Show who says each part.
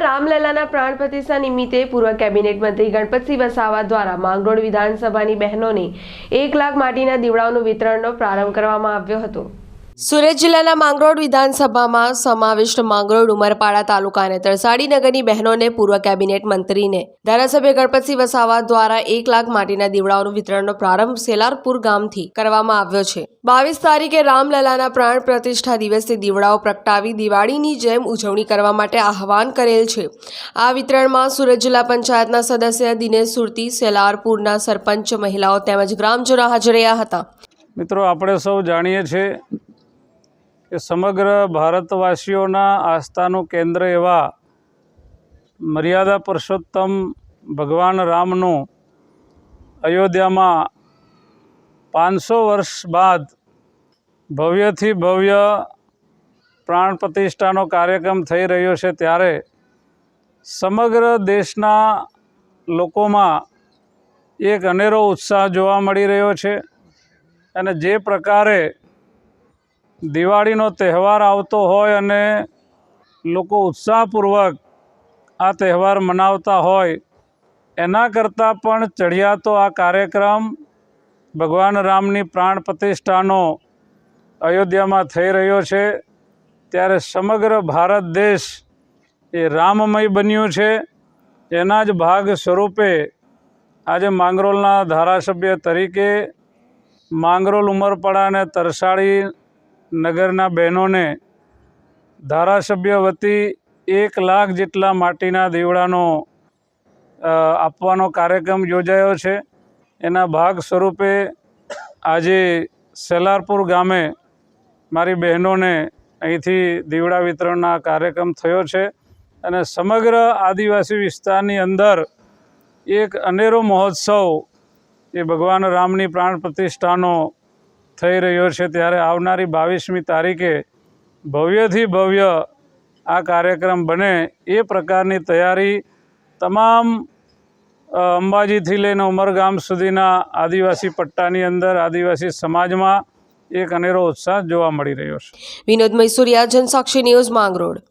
Speaker 1: રામલલાના પ્રાણ પ્રતિષ્ઠા નિમિત્તે પૂર્વ કેબિનેટ મંત્રી ગણપતસિંહ વસાવા દ્વારા માંગરોળ વિધાનસભાની બહેનોને એક લાખ માટીના દીવડાઓનું વિતરણનો પ્રારંભ કરવામાં આવ્યો હતો. સુરત જિલ્લાના માંગરોળ વિધાનસભામાં સમાવિષ્ટ માંગરોળ ઉમરપાડા તાલુકાને તરસાડી નગરની બહેનોને પૂર્વ કેબિનેટ મંત્રીને ધારાસભ્ય ગણપતસિંહ વસાવા દ્વારા એક લાખ માટીના દીવડાઓનું વિતરણનો પ્રારંભ સેલારપુર ગામથી કરવામાં આવ્યો છે. બાવીસ તારીખે રામલલાના પ્રાણ પ્રતિષ્ઠા દિવસે દીવડાઓ પ્રગટાવી દિવાળીની જેમ ઉજવણી કરવા માટે આહવાન કરેલ છે. આ વિતરણમાં સુરત જિલ્લા પંચાયતના સદસ્ય દિનેશ સુરતી, સેલારપુરના સરપંચ, મહિલાઓ તેમજ ગ્રામજનો હાજર રહ્યા હતા.
Speaker 2: મિત્રો, આપણે સૌ જાણીએ છીએ કે સમગ્ર ભારતવાસીઓના આસ્થાનું કેન્દ્ર એવા મર્યાદા પુરુષોત્તમ ભગવાન રામનું અયોધ્યામાં પાંચસો વર્ષ બાદ ભવ્યથી ભવ્ય પ્રાણ પ્રતિષ્ઠાનો કાર્યક્રમ થઈ રહ્યો છે ત્યારે સમગ્ર દેશના લોકોમાં એક અનેરો ઉત્સાહ જોવા મળી રહ્યો છે. અને જે પ્રકારે દિવાળીનો તહેવાર આવતો હોય અને લોકો ઉત્સાહપૂર્વક આ તહેવાર મનાવતા હોય, એના કરતાં પણ ચઢિયાતો આ કાર્યક્રમ ભગવાન રામની પ્રાણ પ્રતિષ્ઠાનો અયોધ્યામાં થઈ રહ્યો છે. ત્યારે સમગ્ર ભારત દેશ એ રામમય બન્યું છે. એના જ ભાગ સ્વરૂપે આજે માંગરોળના ધારાસભ્ય તરીકે માંગરોલ ઉમરપાડા અને તરસાળી નગરના બહેનોને ધારાસભ્ય વતી એક લાખ જેટલા માટીના દીવડાનો આપવાનો કાર્યક્રમ યોજાયો છે. એના ભાગ સ્વરૂપે આજે સેલારપુર ગામે મારી બહેનોને અહીંથી દીવડા વિતરણના કાર્યક્રમ થયો છે અને સમગ્ર આદિવાસી વિસ્તારની અંદર એક અનેરો મહોત્સવ એ ભગવાન રામની પ્રાણ પ્રતિષ્ઠાનો થઈ રહ્યો છે ત્યારે આવનારી બાવીસમી તારીખે ભવ્યથી ભવ્ય આ કાર્યક્રમ બને એ પ્રકારની તૈયારી તમામ અંબાજીથી લઈને ઉમરગામ સુધીના આદિવાસી પટ્ટાની અંદર, આદિવાસી સમાજમાં એક અનેરો ઉત્સાહ જોવા મળી રહ્યો છે.
Speaker 1: વિનોદ મૈસુરિયા, જનસાક્ષી ન્યૂઝ માંગરોળ.